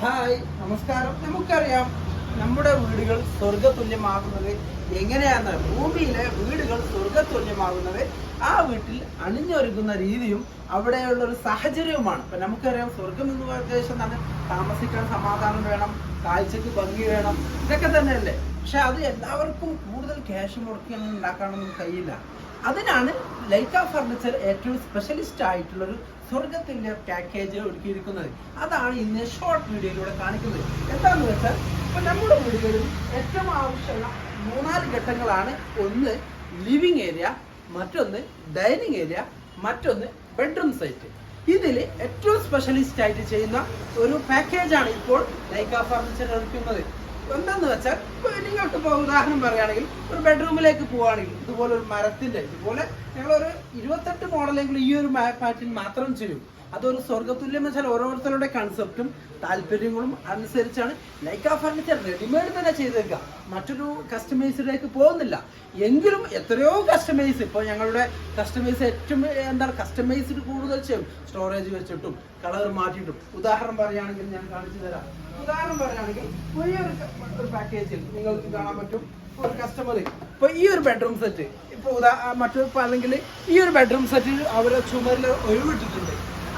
Hi നമസ്കാരം. നമുക്കറിയാം നമ്മുടെ വീടുകൾ സ്വർഗതുല്യമാകുന്നത് എങ്ങനെയാണ് ഭൂമിയിലെ വീടുകൾ സ്വർഗതുല്യമാകുന്നത് ആ വീട്ടിൽ അണിഞ്ഞൊരുക്കുന്ന രീതിയും അവിടെയുള്ള ഒരു സാഹചര്യവുമാണ്. ഇപ്പൊ നമുക്കറിയാം സ്വർഗം എന്ന് പറഞ്ഞ താമസിക്കാൻ സമാധാനം വേണം കാഴ്ചക്ക് ഭംഗി വേണം. ഇതൊക്കെ തന്നെയല്ലേ? പക്ഷെ അത് എല്ലാവർക്കും കൂടുതൽ ക്യാഷ് മുടക്കി അങ്ങനെ ഉണ്ടാക്കാനൊന്നും കഴിയില്ല. അതിനാണ് ലൈക്ക ഫർണിച്ചർ ഏറ്റവും സ്പെഷ്യലിസ്റ്റ് ആയിട്ടുള്ളൊരു സ്വർഗത്തിന്റെ പാക്കേജ് ഒരുക്കിയിരിക്കുന്നത്. അതാണ് ഇന്ന് ഷോർട്ട് വീഡിയോയിലൂടെ കാണിക്കുന്നത്. എന്താന്ന് വെച്ചാൽ ഇപ്പൊ നമ്മുടെ വീടുകളിൽ ഏറ്റവും ആവശ്യമുള്ള മൂന്നാൽ ഘട്ടങ്ങളാണ്. ഒന്ന് ലിവിങ് ഏരിയ മറ്റൊന്ന് ഡൈനിങ് ഏരിയ മറ്റൊന്ന് ബെഡ്റൂം സൈറ്റ് ഇതിൽ ഏറ്റവും സ്പെഷ്യലിസ്റ്റ് ആയിട്ട് ചെയ്യുന്ന ഒരു പാക്കേജാണ് ഇപ്പോൾ ലൈക്ക ഫർണിച്ചർ ഒരുക്കുന്നത്. എന്താന്ന് വെച്ചാൽ നിങ്ങൾക്ക് ഇപ്പോൾ ഉദാഹരണം പറയുകയാണെങ്കിൽ ഒരു ബെഡ്റൂമിലേക്ക് പോവുകയാണെങ്കിൽ ഇതുപോലെ ഒരു മരത്തിന്റെ ഇതുപോലെ ഞങ്ങളൊരു ഇരുപത്തെട്ട് മോഡലെങ്കിലും ഈ ഒരു പാറ്റേൺ മാത്രം ചെയ്യും. അതൊരു സ്വർഗതുല്യം എന്ന് വെച്ചാൽ ഓരോരുത്തരുടെ കൺസെപ്റ്റും താല്പര്യങ്ങളും അനുസരിച്ചാണ്. ലൈക്ക ഫർണിച്ചർ റെഡിമെയ്ഡ് തന്നെ ചെയ്തേക്കുക. മറ്റൊരു കസ്റ്റമൈസിലേക്ക് പോകുന്നില്ല. എങ്കിലും എത്രയോ കസ്റ്റമൈസ് ഇപ്പോൾ ഞങ്ങളുടെ കസ്റ്റമൈസ് ഏറ്റവും എന്താ കസ്റ്റമൈസ്ഡ് കൂടുതൽ ചെയ്യും. സ്റ്റോറേജ് വെച്ചിട്ടും കളർ മാറ്റിയിട്ടും. ഉദാഹരണം പറയുകയാണെങ്കിൽ ഞാൻ കാണിച്ചു തരാം. ഉദാഹരണം പറയുകയാണെങ്കിൽ ഒരു പാക്കേജിൽ നിങ്ങൾക്ക് കാണാൻ പറ്റും ഒരു കസ്റ്റമർ ഇപ്പൊ ഈ ഒരു ബെഡ്റൂം സെറ്റ് ഇപ്പൊ ഉദാ മറ്റൊരു അല്ലെങ്കിൽ ഈ ഒരു ബെഡ്റൂം സെറ്റ് അവരെ ചുമരിൽ ഒഴിവിട്ടിട്ടുണ്ട്.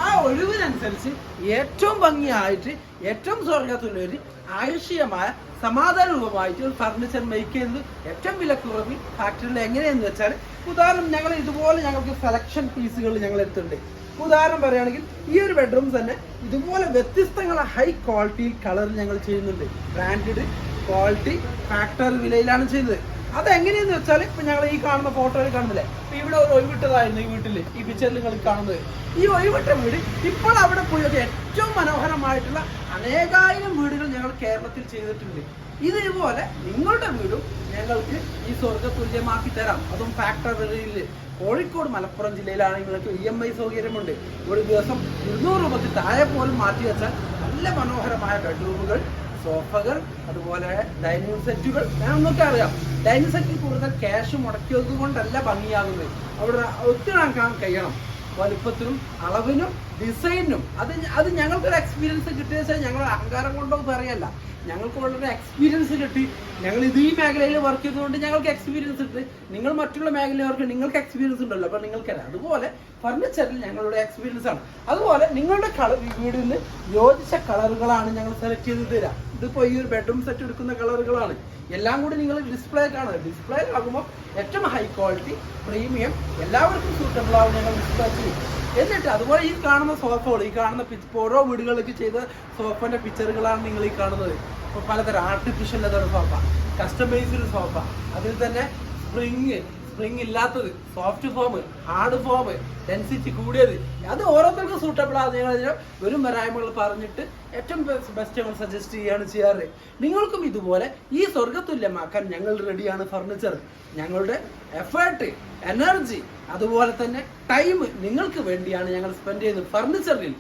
ആ ഒഴിവിനനുസരിച്ച് ഏറ്റവും ഭംഗിയായിട്ട് ഏറ്റവും സ്വർഗത്തുള്ളൊരു ആയുഷ്യമായ സമാധാനപരമായിട്ട് ഒരു ഫർണിച്ചർ മേക്ക് ചെയ്യുന്നത് ഏറ്റവും വിലക്കുറവിൽ ഫാക്ടറിയിൽ എങ്ങനെയെന്ന് വെച്ചാൽ ഉദാഹരണം ഞങ്ങൾ ഇതുപോലെ ഞങ്ങൾക്ക് സെലക്ഷൻ പീസുകൾ ഞങ്ങൾ എടുത്തിട്ടുണ്ട്. ഉദാഹരണം പറയുകയാണെങ്കിൽ ഈ ഒരു ബെഡ്റൂം തന്നെ ഇതുപോലെ വ്യത്യസ്തങ്ങളെ ഹൈ ക്വാളിറ്റി കളർ ഞങ്ങൾ ചെയ്യുന്നുണ്ട്. ബ്രാൻഡഡ് ക്വാളിറ്റി ഫാക്ടറി വിലയിലാണ് ചെയ്യുന്നത്. അത് എങ്ങനെയെന്ന് വെച്ചാൽ ഇപ്പൊ ഞങ്ങൾ ഈ കാണുന്ന ഫോട്ടോയിൽ കാണുന്നില്ലേ? ഇപ്പൊ ഇവിടെ ഒരു ഒഴിവിട്ടതായിരുന്നു ഈ വീട്ടിൽ ഈ പിക്ചറിൽ നിങ്ങൾ കാണുന്നത്. ഈ ഒഴിവിട്ട വീട് ഇപ്പോൾ അവിടെ പോയി ഒക്കെ ഏറ്റവും മനോഹരമായിട്ടുള്ള അനേകായിരം വീടുകൾ ഞങ്ങൾ കേരളത്തിൽ ചെയ്തിട്ടുണ്ട്. ഇതേപോലെ നിങ്ങളുടെ വീടും ഞങ്ങൾക്ക് ഈ സ്വർഗ തുല്യമാക്കി തരാം. അതും ഫാക്ടറിയിൽ കോഴിക്കോട് മലപ്പുറം ജില്ലയിലാണ് നിങ്ങൾക്ക് ഇ എം ഐ സൗകര്യമുണ്ട്. ഒരു ദിവസം ഇരുന്നൂറ് രൂപയ്ക്ക് താഴെ പോലും മാറ്റി വെച്ചാൽ നല്ല മനോഹരമായ ബെഡ്റൂമുകൾ സോഫകൾ അതുപോലെ ഡൈനിങ് സെറ്റുകൾ. ഞാൻ ഒന്നൊക്കെ അറിയാം. ഡൈനിങ് സെറ്റിൽ കൂടുതൽ ക്യാഷ് മുടക്കിയത് കൊണ്ടല്ല ഭംഗിയാകുന്നത്. അവിടെ ഒത്തിണക്കാൻ കഴിയണം. വലുപ്പത്തിനും അളവിനും ഡിസൈനും അത് അത് ഞങ്ങൾക്കൊരു എക്സ്പീരിയൻസ് കിട്ടിയ വെച്ചാൽ ഞങ്ങൾ അഹങ്കാരം കൊണ്ടോ പറയല്ല. ഞങ്ങൾക്ക് വളരെ എക്സ്പീരിയൻസ് കിട്ടി. ഞങ്ങൾ ഇത് ഈ മേഖലയിൽ വർക്ക് ചെയ്തുകൊണ്ട് ഞങ്ങൾക്ക് എക്സ്പീരിയൻസ് കിട്ടി. നിങ്ങൾ മറ്റുള്ള മേഖലയിൽ നിങ്ങൾക്ക് എക്സ്പീരിയൻസ് ഉണ്ടല്ലോ. അപ്പോൾ നിങ്ങൾക്കറിയാം. അതുപോലെ ഫർണിച്ചറിൽ ഞങ്ങളുടെ എക്സ്പീരിയൻസ് ആണ്. അതുപോലെ നിങ്ങളുടെ കളർ വീടിന് യോജിച്ച കളറുകളാണ് ഞങ്ങൾ സെലക്ട് ചെയ്ത് തരാം ഇതിപ്പോൾ ഈ ഒരു ബെഡ്റൂം സെറ്റ് എടുക്കുന്ന കളറുകളാണ്. എല്ലാം കൂടി നിങ്ങൾ ഡിസ്പ്ലേ കാണുക. ഡിസ്പ്ലേ ആകുമ്പോൾ ഏറ്റവും ഹൈ ക്വാളിറ്റി പ്രീമിയം എല്ലാവർക്കും സൂട്ടബിൾ ആവും ഞങ്ങൾ ഡിസ്പ്ലേ ചെയ്യും. എന്നിട്ട് അതുപോലെ ഈ കാണുന്ന സോഫകൾ ഈ കാണുന്ന ഓരോ വീടുകളിലേക്ക് ചെയ്ത സോഫന്റെ പിക്ചറുകളാണ് നിങ്ങൾ ഈ കാണുന്നത്. ഇപ്പോൾ പലതരം artificial leather sofa customised sofa അതിൽ തന്നെ സ്പ്രിങ് സ്പ്രിങ് ഇല്ലാത്തത് soft foam hard foam density കൂടിയത്. അത് ഓരോരുത്തർക്കും സൂട്ടബിൾ ആണ് നിങ്ങൾ അതിന് വരും വരായ്മകൾ പറഞ്ഞിട്ട് ഏറ്റവും ബെസ്റ്റ് ഞങ്ങൾ സജസ്റ്റ് ചെയ്യാണ് ചെയ്യാറ്. നിങ്ങൾക്കും ഇതുപോലെ ഈ സ്വർഗത്തുല്യമാക്കാൻ ഞങ്ങൾ റെഡിയാണ് ഫർണിച്ചർ ഞങ്ങളുടെ എഫേർട്ട് എനർജി അതുപോലെ തന്നെ ടൈം നിങ്ങൾക്ക് വേണ്ടിയാണ് ഞങ്ങൾ സ്പെൻഡ് ചെയ്യുന്നത് ഫർണിച്ചറിൽ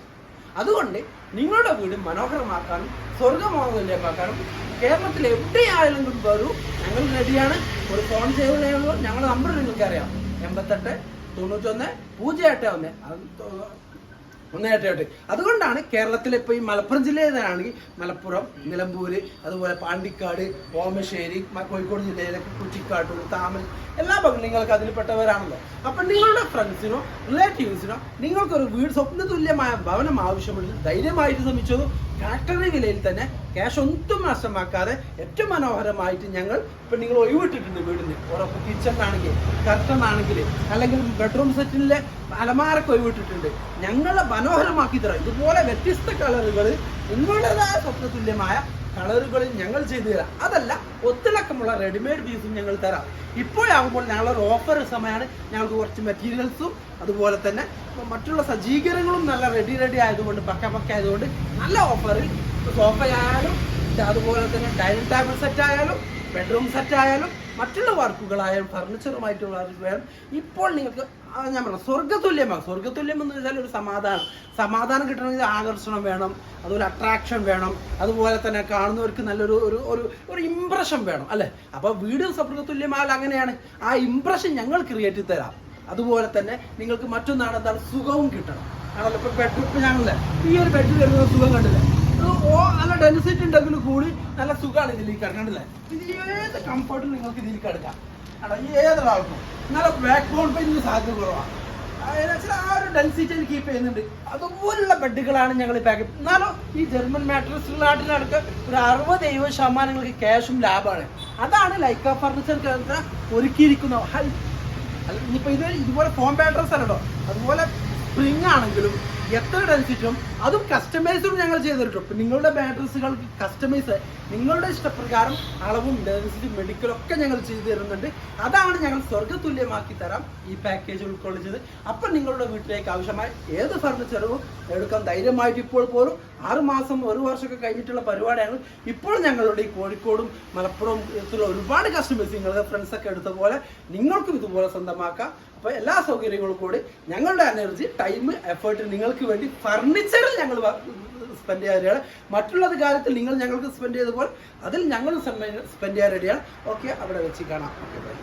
അതുകൊണ്ട് നിങ്ങളുടെ വീട് മനോഹരമാക്കാനും സ്വർഗമോഹനമാക്കാനും കേരളത്തിൽ എവിടെയായാലും വരൂ. ഞങ്ങൾ റെഡിയാണ്. ഒരു ഫോൺ ചെയ്യുമ്പോൾ ഞങ്ങളുടെ നമ്പർ നിങ്ങൾക്ക് അറിയാം എൺപത്തെട്ട് തൊണ്ണൂറ്റൊന്ന് പൂജ്യം എട്ട് ഒന്ന് അത് തൊ- ഒന്ന് എട്ട് എട്ട് അതുകൊണ്ടാണ് കേരളത്തിലെ ഇപ്പോൾ ഈ മലപ്പുറം ജില്ലയിലാണെങ്കിൽ മലപ്പുറം നിലമ്പൂർ അതുപോലെ പാണ്ടിക്കാട് ഓമശ്ശേരി കോഴിക്കോട് ജില്ലയിലൊക്കെ കുറ്റിക്കാട്ടൂർ താമൽ എല്ലാ ഭാഗം നിങ്ങൾക്ക് അതിൽപ്പെട്ടവരാണല്ലോ. അപ്പം നിങ്ങളുടെ ഫ്രണ്ട്സിനോ റിലേറ്റീവ്സിനോ നിങ്ങൾക്കൊരു വീട് സ്വപ്ന തുല്യമായ ഭവനം ആവശ്യമുള്ള ധൈര്യമായിട്ട് ശ്രമിച്ചതും ഫാക്ടറി വിലയിൽ തന്നെ ക്യാഷ് ഒന്നും നഷ്ടമാക്കാതെ ഏറ്റവും മനോഹരമായിട്ട് ഞങ്ങൾ ഇപ്പം നിങ്ങൾ ഒഴിവിട്ടിട്ടുണ്ട് വീടിന്. ഉറപ്പ് കിച്ചൺ ആണെങ്കിൽ കർട്ടൺ ആണെങ്കിൽ അല്ലെങ്കിൽ ബെഡ്റൂം സെറ്റിലെ അലമാരൊക്കെ ഒഴിവിട്ടിട്ടുണ്ട്. ഞങ്ങളെ മനോഹരമാക്കി തരാം. ഇതുപോലെ വ്യത്യസ്ത കളറുകൾ നിങ്ങളുടേതായ സ്വപ്നതുല്യമായ കളറുകളിൽ ഞങ്ങൾ ചെയ്തു തരാം. അതല്ല ഒത്തിളക്കമുള്ള റെഡിമെയ്ഡ് പീസും ഞങ്ങൾ തരാം. ഇപ്പോഴാകുമ്പോൾ ഞങ്ങളൊരു ഓഫർ സമയമാണ്. ഞങ്ങൾക്ക് കുറച്ച് മെറ്റീരിയൽസും അതുപോലെ തന്നെ മറ്റുള്ള സജ്ജീകരണങ്ങളും നല്ല റെഡി റെഡി ആയതുകൊണ്ട് പക്ക പക്ക ആയതുകൊണ്ട് നല്ല ഓഫറിൽ സോഫയായാലും അതുപോലെ തന്നെ ഡൈനിങ് ടേബിൾ സെറ്റ് ആയാലും ബെഡ്റൂം സെറ്റ് ആയാലും മറ്റുള്ള വർക്കുകളായാലും ഫർണിച്ചറുമായിട്ടുള്ള വർക്ക് വേണം ഇപ്പോൾ നിങ്ങൾക്ക് ഞാൻ പറഞ്ഞു സ്വർഗതുല്യമാകും സ്വർഗതുല്യം എന്ന് വെച്ചാൽ ഒരു സമാധാനം. സമാധാനം കിട്ടണമെങ്കിൽ ആകർഷണം വേണം അതുപോലെ അട്രാക്ഷൻ വേണം അതുപോലെ തന്നെ കാണുന്നവർക്ക് നല്ലൊരു ഒരു ഒരു ഒരു ഇമ്പ്രഷൻ വേണം അല്ലേ? അപ്പോൾ വീട് സ്വർഗതുല്യമായാൽ അങ്ങനെയാണ്. ആ ഇംപ്രഷൻ ഞങ്ങൾ ക്രിയേറ്റ് തരാം. അതുപോലെ തന്നെ നിങ്ങൾക്ക് മറ്റൊന്നാണ് എന്താണ് സുഖവും കിട്ടണം. ആണല്ലോ ഇപ്പോൾ ബെഡ്റൂം ഈ ഒരു ബെഡ് വരുന്ന സുഖം കണ്ടില്ലേ? നല്ല ഡെൻസിറ്റി ഉണ്ടെങ്കിൽ കൂടി നല്ല സുഖമാണ് ഇതിലേക്ക് കിടക്കണ്ടല്ലേ ഇതിൽ ഏത് കംഫർട്ടും നിങ്ങൾക്ക് ഇതിൽ കിടക്കാം ആണോ? ഏതൊരാൾക്കും. നല്ല ബാക്ക് ബോൺ പെയിന് സാധ്യത കുറവാണ് ആ ഒരു ഡെൻസിറ്റി കീപ്പ് ചെയ്യുന്നുണ്ട്. അതുപോലുള്ള ബെഡുകളാണ് ഞങ്ങൾ പാക്ക് എന്നാലും ഈ ജർമ്മൻ മാട്രസുകളാട്ടിനടക്ക് ഒരു അറുപത് എഴുപത് ശതമാനം നിങ്ങൾക്ക് ക്യാഷും ലാഭമാണ്. അതാണ് ലൈക്ക ഫർണിച്ചർ ഒരുക്കിയിരിക്കുന്ന ഹൽ അല്ല ഇനിയിപ്പോ ഇത് ഇതുപോലെ ഫോം ബാറ്ററസ് ആണല്ലോ അതുപോലെ സ്പ്രിങ് ആണെങ്കിലും എത്ര ഡെൻസിറ്റും അതും കസ്റ്റമൈസും ഞങ്ങൾ ചെയ്തിട്ടുണ്ട് ഇപ്പം നിങ്ങളുടെ മാട്രസുകൾക്ക് കസ്റ്റമൈസ് നിങ്ങളുടെ ഇഷ്ടപ്രകാരം അളവും ഡെൻസിറ്റി മെഡിക്കലും ഒക്കെ ഞങ്ങൾ ചെയ്തു തരുന്നുണ്ട്. അതാണ് ഞങ്ങൾ സ്വർഗതുല്യമാക്കി തരാം ഈ പാക്കേജ് ഉൾക്കൊള്ളിച്ചത്. അപ്പൊ നിങ്ങളുടെ വീട്ടിലേക്ക് ആവശ്യമായ ഏത് ഫർണിച്ചറും എടുക്കാൻ ധൈര്യമായിട്ട് ഇപ്പോൾ പോലും ആറുമാസം ഒരു വർഷമൊക്കെ കഴിഞ്ഞിട്ടുള്ള പരിപാടിയാണ്. ഇപ്പോൾ ഞങ്ങളുടെ ഈ കോഴിക്കോടും മലപ്പുറവും ഒരുപാട് കസ്റ്റമേഴ്സ് നിങ്ങളുടെ ഫ്രണ്ട്സ് ഒക്കെ എടുത്ത പോലെ നിങ്ങൾക്കും ഇതുപോലെ സ്വന്തമാക്കാം. അപ്പോൾ എല്ലാ സൗകര്യങ്ങളും കൂടി ഞങ്ങളുടെ എനർജി ടൈം എഫേർട്ട് നിങ്ങൾക്ക് വേണ്ടി ഫർണിച്ചറിൽ ഞങ്ങൾ സ്പെൻഡ് ചെയ്യാൻ റെഡിയാണ് മറ്റുള്ളത് കാര്യത്തിൽ നിങ്ങൾ ഞങ്ങൾക്ക് സ്പെൻഡ് ചെയ്ത പോലെ അതിൽ ഞങ്ങൾ സ്പെൻഡ് ചെയ്യാൻ റെഡിയാണ് ഓക്കെ അവിടെ വെച്ച് കാണാം. Okay bye